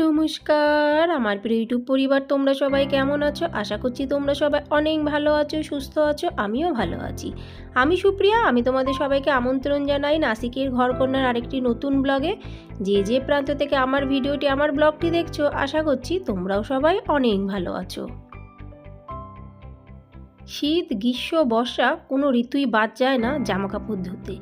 নমস্কার। আমার প্রিয় ইউটিউব পরিবার, তোমরা সবাই কেমন আছো? আশা করছি তোমরা সবাই অনেক ভালো আছো, সুস্থ আছো, আমিও ভালো আছি। আমি সুপ্রিয়া, আমি তোমাদের সবাইকে আমন্ত্রণ জানাই নাসিকের ঘরকন্যার আরেকটি নতুন ব্লগে। যে যে প্রান্ত থেকে আমার ভিডিওটি, আমার ব্লগটি দেখছ, আশা করছি তোমরাও সবাই অনেক ভালো আছো। শীত, গ্রীষ্ম, বর্ষা, কোনো ঋতুই বাদ যায় না জামা কাপড় ধুতে।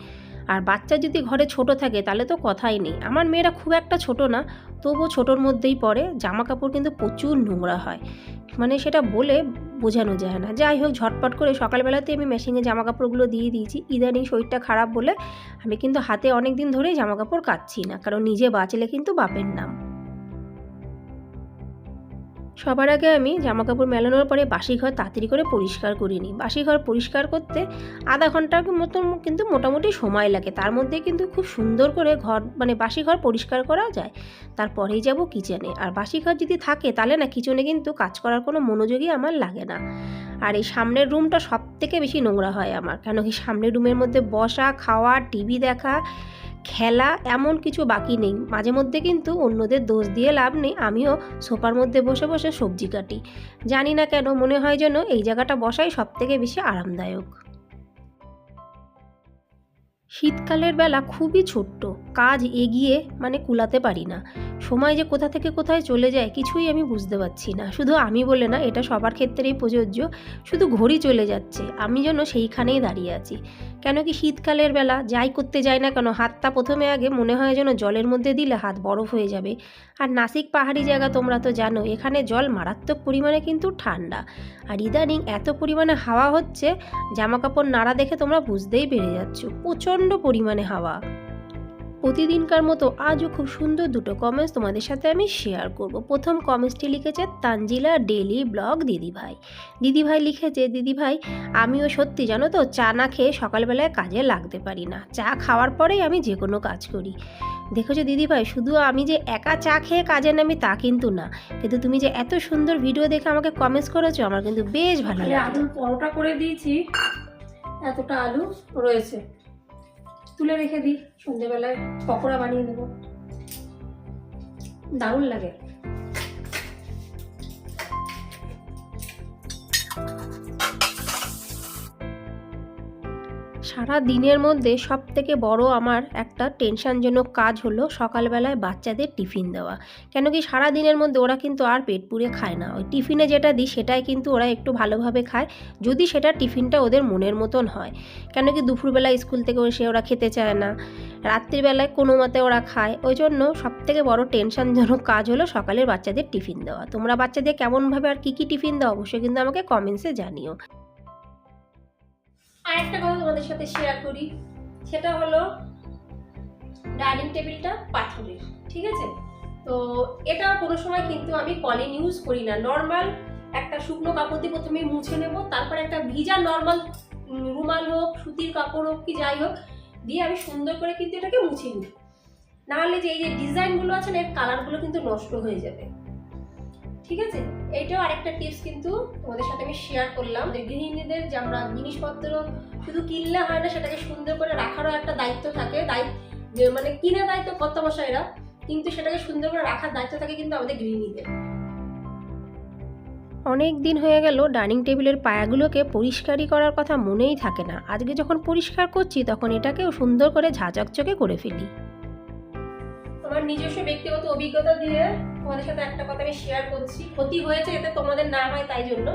আর বাচ্চা যদি ঘরে ছোট থাকে, তাহলে তো কথাই নেই। আমার মেয়েরা খুব একটা ছোট না, তবুও ছোটোর মধ্যেই পড়ে। জামা কাপড় কিন্তু প্রচুর নোংরা হয়। মানে সেটা বলে বোঝানো যায় না। যাই হোক, ঝটপট করে সকালবেলাতে আমি মেশিনে জামা কাপড়গুলো দিয়ে দিয়েছি। ইদানিং শরীরটা খারাপ বলে আমি কিন্তু হাতে অনেক দিন ধরেই জামা কাপড় কাচ্ছি না, কারণ নিজে বাঁচলে কিন্তু বাপের নাম। সবার আগে আমি জামা কাপড় মেলানোর পরে বাসি ঘর তাড়াতাড়ি করে পরিষ্কার করে নিই। বাসি ঘর পরিষ্কার করতে আধা ঘণ্টার মতন কিন্তু মোটামুটি সময় লাগে। তার মধ্যে কিন্তু খুব সুন্দর করে ঘর মানে বাসি ঘর পরিষ্কার করা যায়। তারপরেই যাব কিচেনে। আর বাসি ঘর যদি থাকে তাহলে না কিচেনে কিন্তু কাজ করার কোনো মনোযোগই আমার লাগে না। আর এই সামনের রুমটা সব থেকে বেশি নোংরা হয় আমার। কেন কি সামনের রুমের মধ্যে বসা, খাওয়া, টিভি দেখা খেলা এমন কিছু বাকি নেই। মাঝে মধ্যে কিন্তু অন্যদের দোষ দিয়ে লাভ নেই। আমিও সোফার মধ্যে বসে বসে সবজি কাটি। জানি না কেন, মনে হয় যেন এই জায়গাটা বসাই সবথেকে বেশি আরামদায়ক। শীতকালের বেলা খুবই ছোট্ট, কাজ এগিয়ে মানে কুলাতে পারি না। সময় যে কোথা থেকে কোথায় চলে যায় কিছুই আমি বুঝতে পারছি না। শুধু আমি বলে না, এটা সবার ক্ষেত্রেই প্রযোজ্য, শুধু ঘড়ি চলে যাচ্ছে, আমি যেন সেইখানেই দাঁড়িয়ে আছি। কেন কি শীতকালের বেলা যাই করতে যাই না কেন, হাতটা প্রথমে আগে মনে হয় যেন জলের মধ্যে দিলে হাত বরফ হয়ে যাবে। আর নাসিক পাহাড়ি জায়গা তোমরা তো জানো, এখানে জল মারাত্মক পরিমাণে কিন্তু ঠান্ডা। আর ইদানিং এত পরিমাণে হাওয়া হচ্ছে জামা কাপড় নাড়া দেখে তোমরা বুঝতেই পেরে যাচ্ছ। প্রচণ্ড পরিমাণে হাওয়া। প্রতিদিনকার মতো আজও খুব সুন্দর দুটো কমেন্টস তোমাদের সাথে আমি শেয়ার করব। প্রথম কমেন্টসটি লিখেছে তানজিলা ডেলি ব্লগ দিদিভাই। দিদিভাই লিখেছে দিদিভাই আমিও সত্যি জানো তো চা না খেয়ে সকালবেলায় কাজে লাগতে পারি না। চা খাওয়ার পরেই আমি যে কোনো কাজ করি। দেখেছ দিদিভাই শুধু আমি যে একা চা খেয়ে কাজে নামি তা কিন্তু না। কিন্তু তুমি যে এত সুন্দর ভিডিও দেখে আমাকে কমেন্টস করেছ আমার কিন্তু বেশ ভালো লাগে আলুর পরোটা করে দিয়েছি। এতটা আলু রয়েছে। তুলে রেখে দিই সন্ধেবেলায় পকোড়া বানিয়ে নেব দারুণ লাগে। সারা দিনের মধ্যে সব থেকে বড় আমার একটা টেনশনজনক কাজ হলো সকালবেলায় বাচ্চাদের টিফিন দেওয়া। কেন কি সারা দিনের মধ্যে ওরা কিন্তু আর পেট পুড়ে খায় না। ওই টিফিনে যেটা দিই সেটাই কিন্তু ওরা একটু ভালোভাবে খায়, যদি সেটা টিফিনটা ওদের মনের মতন হয়। কেন কি দুপুরবেলা স্কুল থেকে এসে ওরা খেতে চায় না, রাত্রিবেলায় কোনো মতে ওরা খায়। ওই জন্য সব থেকে বড় টেনশনজনক কাজ হলো সকালের বাচ্চাদের টিফিন দেওয়া। তোমরা বাচ্চাদের কেমনভাবে আর কী কী টিফিন দাও অবশ্যই কিন্তু আমাকে কমেন্টসে জানিও। আর একটা কথা তোমাদের সাথে শেয়ার করি। সেটা হলো ডাইনিং টেবিলটা পাথরের, ঠিক আছে? তো এটা কোনো সময় কিন্তু আমি কলিন ইউজ করি না। নর্মাল একটা শুকনো কাপড় দিয়ে প্রথমে মুছে নেব, তারপর একটা ভিজা নর্মাল রুমাল হোক, সুতির কাপড় হোক, কি যাই হোক, দিয়ে আমি সুন্দর করে কিন্তু এটাকে মুছে নিই। নাহলে যে এই যে ডিজাইনগুলো আছে না, এর কালারগুলো কিন্তু নষ্ট হয়ে যাবে। ঠিক আছে? এইটাও আরেকটা টিপস কিন্তু তোমাদের সাথে আমি শেয়ার করলাম। যে গৃহিণীদের যে আমরা জিনিসপত্র শুধু কিনলে হয় না সেটাকে সুন্দর করে রাখারও একটা দায়িত্ব থাকে। দায়িত্ব যে মানে কিনে দায়িত্ব কর্তা মশাইরা কিন্তু সেটাকে সুন্দর করে রাখার দায়িত্ব থাকে কিন্তু আমাদের গৃহিণীদের। অনেক দিন হয়ে গেল ডাইনিং টেবিলের পায়াগুলোকে পরিষ্কারই করার কথা মনেই থাকে না। আজকে যখন পরিষ্কার করছি তখন এটাকেও সুন্দর করে ঝাঁচকচকে করে ফেলি। আমার নিজস্ব ব্যক্তিগত অভিজ্ঞতা দিয়ে তোমাদের সাথে একটা কথা আমি শেয়ার করছি। ক্ষতি হয়েছে এতে তোমাদের না হয়, তাই জন্য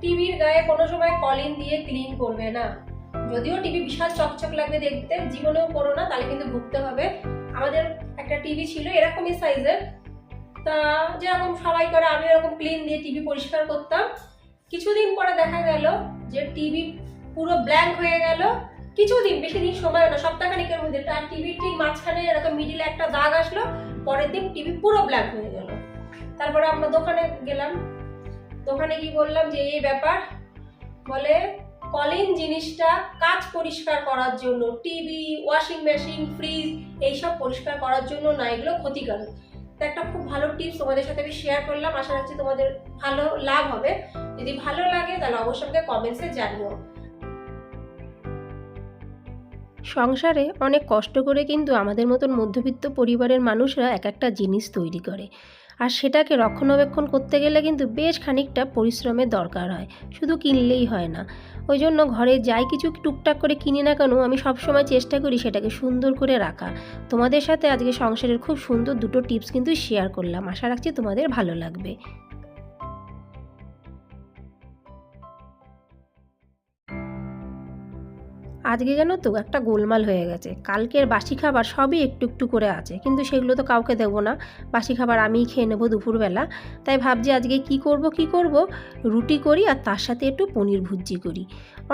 টিভির গায়ে কোনো সময় কলিন দিয়ে ক্লিন করবে না। যদিও টিভি বিশাল চকচক লাগবে দেখতে, জীবনেও করো না, তাহলে কিন্তু ভুগতে হবে। আমাদের একটা টিভি ছিল, এরকমই সাইজের তা যেরকম সবাই করে, আমি এরকম ক্লিন দিয়ে টিভি পরিষ্কার করতাম। কিছুদিন পরে দেখা গেল যে টিভি পুরো ব্ল্যাঙ্ক হয়ে গেল। কিছুদিন, বেশি দিন সময় না, সপ্তাহখানিকের মধ্যে। তার টিভির ঠিক মাঝখানে এরকম মিডিলে একটা দাগ আসলো। পরের দিন টিভি পুরো ব্ল্যাক হয়ে গেল। তারপরে আমরা দোকানে গেলাম। দোকানে কি বললাম যে, এই ব্যাপার। বলে কলিন জিনিসটা কাজ পরিষ্কার করার জন্য টিভি ওয়াশিং মেশিন ফ্রিজ এইসব পরিষ্কার করার জন্য না, এগুলো ক্ষতিকারক। তো একটা খুব ভালো টিপস তোমাদের সাথে আমি শেয়ার করলাম। আশা রাখছি তোমাদের ভালো লাভ হবে। যদি ভালো লাগে তাহলে অবশ্যই আমাকে কমেন্টসে জানিও। সংসারে অনেক কষ্ট করে কিন্তু আমাদের মতন মধ্যবিত্ত পরিবারের মানুষরা এক একটা জিনিস তৈরি করে। আর সেটাকে রক্ষণাবেক্ষণ করতে গেলে কিন্তু বেশ খানিকটা পরিশ্রমের দরকার হয়, শুধু কিনলেই হয় না। ওই জন্য ঘরে যাই কিছু টুকটাক করে কিনি না কেন, আমি সবসময় চেষ্টা করি সেটাকে সুন্দর করে রাখা। তোমাদের সাথে আজকে সংসারের খুব সুন্দর দুটো টিপস কিন্তু শেয়ার করলাম, আশা রাখছি তোমাদের ভালো লাগবে। আজকে জানো তো একটা গোলমাল হয়ে গেছে। কালকের বাসি খাবার সবই একটু একটু করে আছে, কিন্তু সেগুলো তো কাউকে দেবো না। বাসি খাবার আমিই খেয়ে নেব দুপুরবেলা। তাই ভাবছি আজকে কি করব কি করব? রুটি করি আর তার সাথে একটু পনির ভুজি করি।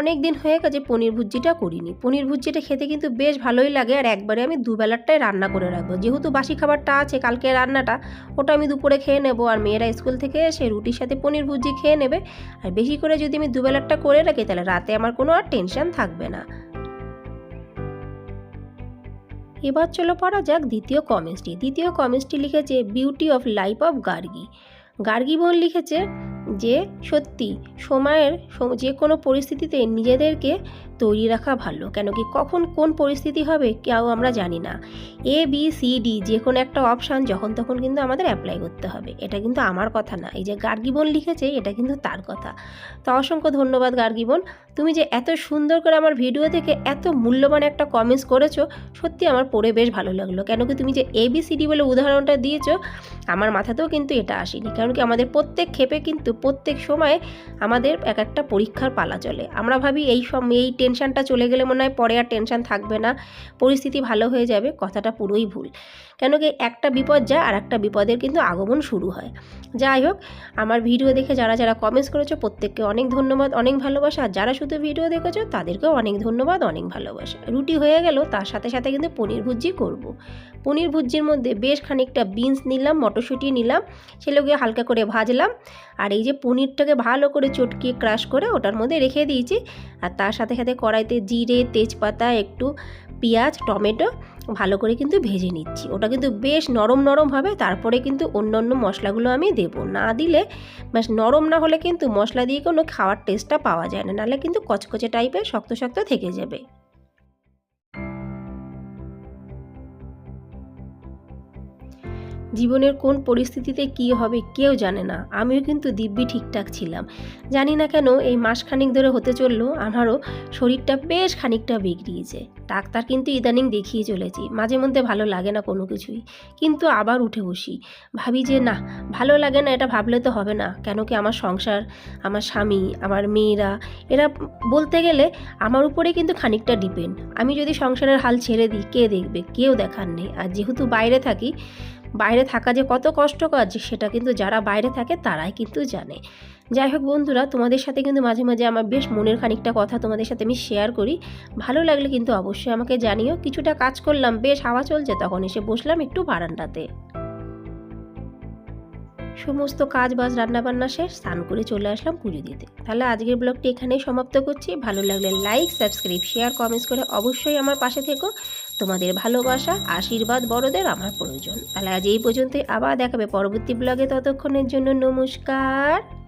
অনেক দিন হয়ে গেছে পনির ভুজিটা করিনি। পনির ভুজিটা খেতে কিন্তু বেশ ভালোই লাগে আর একবারে আমি দুবেলারটাই রান্না করে রাখব। যেহেতু বাসি খাবারটা আছে কালকে রান্নাটা, ওটা আমি দুপুরে খেয়ে নেব আর মেয়েরা স্কুল থেকে এসে রুটির সাথে পনির ভুজি খেয়ে নেবে। আর বেশি করে যদি আমি দুবেলারটা করে রাখি তাহলে রাতে আমার কোনো আর টেনশন থাকবে না। এবার চলো পড়া যাক দ্বিতীয় কমেন্টসটি দ্বিতীয় কমেন্টসটি লিখেছে beauty of life of Gargi Gargi বোন লিখেছে যে সত্যি সময়ের যে কোনো পরিস্থিতিতে নিজেদেরকে তৈরি রাখা ভালো। কেন কি কখন কোন পরিস্থিতি হবে কেউ আমরা জানি না। এ বি সি ডি যে কোনো একটা অপশান যখন তখন কিন্তু আমাদের অ্যাপ্লাই করতে হবে। এটা কিন্তু আমার কথা না। এই যে গার্গিবন লিখেছে, এটা কিন্তু তার কথা। তো অসংখ্য ধন্যবাদ গার্গিবন। তুমি যে এত সুন্দর করে আমার ভিডিও থেকে এত মূল্যবান একটা কমেন্টস করেছ, সত্যি আমার পড়ে বেশ ভালো লাগল। কেন কি তুমি যে এবিসিডি বলে উদাহরণটা দিয়েছ, আমার মাথাতেও কিন্তু এটা আসেনি। কারণ কি আমাদের প্রত্যেক ক্ষেপে কিন্তু প্রত্যেক সময় আমাদের এক একটা পরীক্ষার পালা চলে। আমরা ভাবি এই সব এই টেনশানটা চলে গেলে মনে হয় পরে আর টেনশান থাকবে না, পরিস্থিতি ভালো হয়ে যাবে, কথাটা পুরোই ভুল। কেন কি একটা বিপদ যায় আর একটা বিপদের কিন্তু আগমন শুরু হয়। যাই হোক, আমার ভিডিও দেখে যারা যারা কমেন্টস করেছ, প্রত্যেককে অনেক ধন্যবাদ, অনেক ভালোবাসা। আর যারা শুধু ভিডিও দেখেছ, তাদেরকেও অনেক ধন্যবাদ, অনেক ভালোবাসা। রুটি হয়ে গেল, তার সাথে সাথে কিন্তু পনির ভুজি করব। পনির ভুজির মধ্যে বেশ খানিকটা বিনস নিলাম, মটরশুঁটি নিলাম সেগুলোকে হালকা করে ভাজলাম। আর এই যে পনিরটাকে ভালো করে চটকিয়ে ক্রাশ করে ওটার মধ্যে রেখে দিয়েছি। আর তার সাথে সাথে কড়াইতে জিরে, তেজপাতা, একটু পেঁয়াজ, টমেটো ভালো করে কিন্তু ভেজে নিচ্ছি। ওটা কিন্তু বেশ নরম নরম হবে, তারপরে কিন্তু অন্য অন্য মশলাগুলো আমি দেবো। না দিলে ব্যাস নরম না হলে কিন্তু মশলা দিয়ে কোনো খাওয়ার টেস্টটা পাওয়া যায় না, নাহলে কিন্তু কচকচে টাইপের শক্ত শক্ত থেকে যাবে। জীবনের কোন পরিস্থিতিতে কী হবে কেউ জানে না। আমিও কিন্তু দিব্যি ঠিকঠাক ছিলাম। জানি না কেন এই মাসখানিক ধরে হতে চলল, আমারও শরীরটা বেশ খানিকটা বিগড়িয়েছে। ডাক্তার কিন্তু ইদানিং দেখিয়ে চলেছি, মাঝে মধ্যে ভালো লাগে না কোনো কিছুই। কিন্তু আবার উঠে বসি। ভাবি যে, না, ভালো লাগে না, এটা ভাবলে তো হবে না। কেন কি আমার সংসার, আমার স্বামী, আমার মেয়েরা, এরা বলতে গেলে আমার উপরে কিন্তু খানিকটা ডিপেন্ড। আমি যদি সংসারের হাল ছেড়ে দিই, কে দেখবে? কেউ দেখার নেই। আর যেহেতু বাইরে থাকি বাইরে থাকা যে কত কষ্টকর যে সেটা কিন্তু যারা বাইরে থাকে তারাই কিন্তু জানে। যাই হোক বন্ধুরা, তোমাদের সাথে কিন্তু মাঝে মাঝে আমার বেশ মনের খানিকটা কথা তোমাদের সাথে আমি শেয়ার করি। ভালো লাগলে কিন্তু অবশ্যই আমাকে জানিও। কিছুটা কাজ করলাম, বেশ হাওয়া চলছে, তখন এসে বসলাম একটু বারান্দাতে। সমস্ত কাজ বাজ রান্নাবান্না শেষ, স্নান করে চলে আসলাম পুজো দিতে। তাহলে আজকের ব্লগটি এখানেই সমাপ্ত করছি। ভালো লাগলে লাইক সাবস্ক্রাইব শেয়ার কমেন্টস করে অবশ্যই আমার পাশে থেকো। তোমাদের ভালোবাসা, আশীর্বাদ বড়দের আমার প্রয়োজন। তাহলে আজ এই পর্যন্তই। আবার দেখাবে পরবর্তী ব্লগে। ততক্ষণের জন্য নমস্কার।